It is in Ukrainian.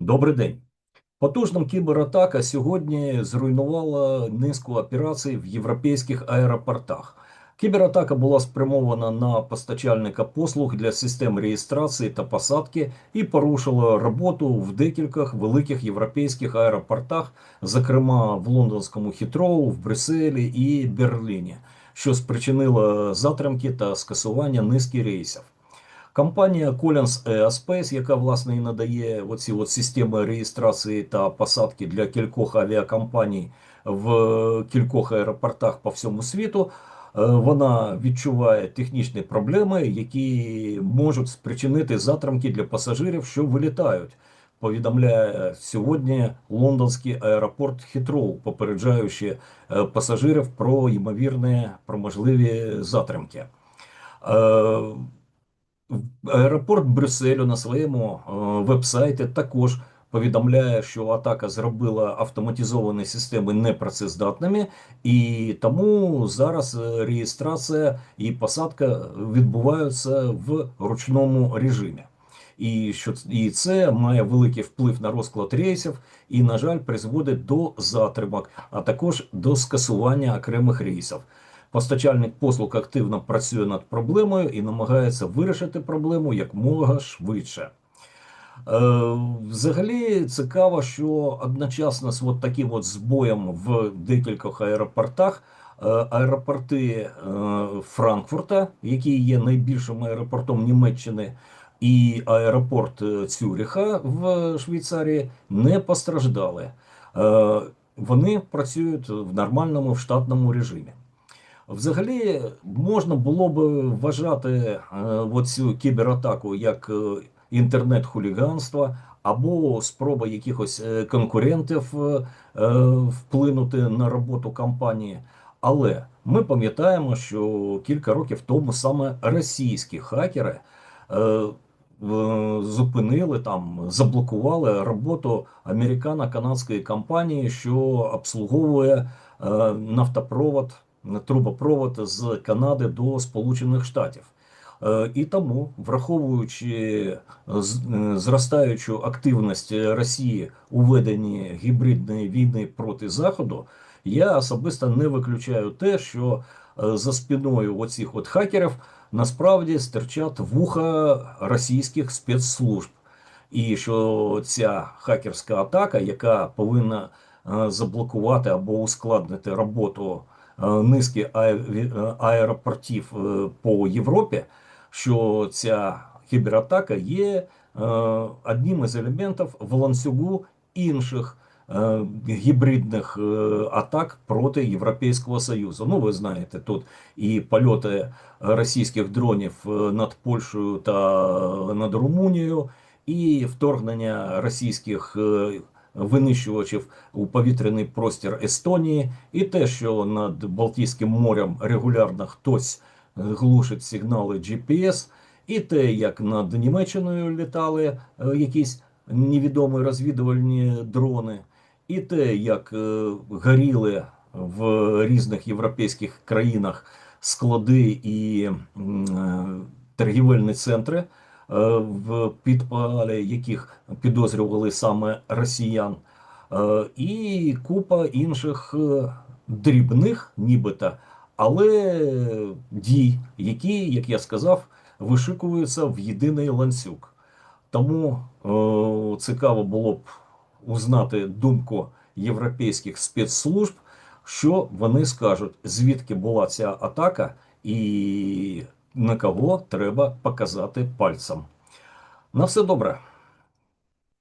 Добрий день. Потужна кібератака сьогодні зруйнувала низку операцій в європейських аеропортах. Кібератака була спрямована на постачальника послуг для систем реєстрації та посадки і порушила роботу в декількох великих європейських аеропортах, зокрема в лондонському Хітроу, в Брюсселі і Берліні, що спричинило затримки та скасування низки рейсів. Компанія Collins Aerospace, яка власне і надає оці от системи реєстрації та посадки для кількох авіакомпаній в кількох аеропортах по всьому світу, е, вона відчуває технічні проблеми, які можуть спричинити затримки для пасажирів, що вилітають. Повідомляє сьогодні лондонський аеропорт Хітроу, попереджаючи е, пасажирів про ймовірні про можливі затримки. Аеропорт Брюсселю на своєму е, вебсайті також повідомляє, що атака зробила автоматизовані системи непрацездатними, і тому зараз е, реєстрація і посадка відбуваються в ручному режимі. І що і це має великий вплив на розклад рейсів, і, на жаль, призводить до затримок, а також до скасування окремих рейсів. Постачальник послуг активно працює над проблемою і намагається вирішити проблему якмога швидше. Е, взагалі цікаво, що одночасно з от таким от збоєм в декількох аеропортах е, аеропорти е, Франкфурта, який є найбільшим аеропортом Німеччини, і аеропорт Цюріха в Швейцарії не постраждали. Вони працюють в нормальному в штатному режимі. Взагалі можна було б вважати е, оцю кібератаку як е, інтернет-хуліганство або спроба якихось е, конкурентів вплинути на роботу компанії. Але ми пам'ятаємо, що кілька років тому саме російські хакери зупинили там, заблокували роботу американо-канадської компанії, що обслуговує нафтопровод трубопровод з Канади до Сполучених Штатів. Е, і тому, враховуючи е, зростаючу активність Росії у веденні гібридної війни проти Заходу, я особисто не виключаю те, що е, за спиною оцих от хакерів насправді стирчать вуха російських спецслужб, і що ця хакерська атака, яка повинна заблокувати або ускладнити роботу. Е, низки е, аеропортів е, по Європі, що ця кібератака є одним із елементів в ланцюгу інших. Гібридних атак проти Європейського Союзу. Ну, ви знаєте, тут і польоти російських дронів над Польщею та над Румунією, і вторгнення російських винищувачів у повітряний простір Естонії, і те, що над Балтійським морем регулярно хтось глушить сигнали GPS, і те, як над Німеччиною літали е, якісь невідомі розвідувальні дрони, і те, як е, горіли в різних європейських країнах склади і е, торгівельні центри. Е, в підпалі яких підозрювали саме росіян, е, і купа інших е, дрібних, нібито, але дій, які, як я сказав, вишикуються в єдиний ланцюг. Тому цікаво було б узнати думку європейських спецслужб, що вони скажуть, звідки була ця атака, і на кого треба показати пальцем. На все добре.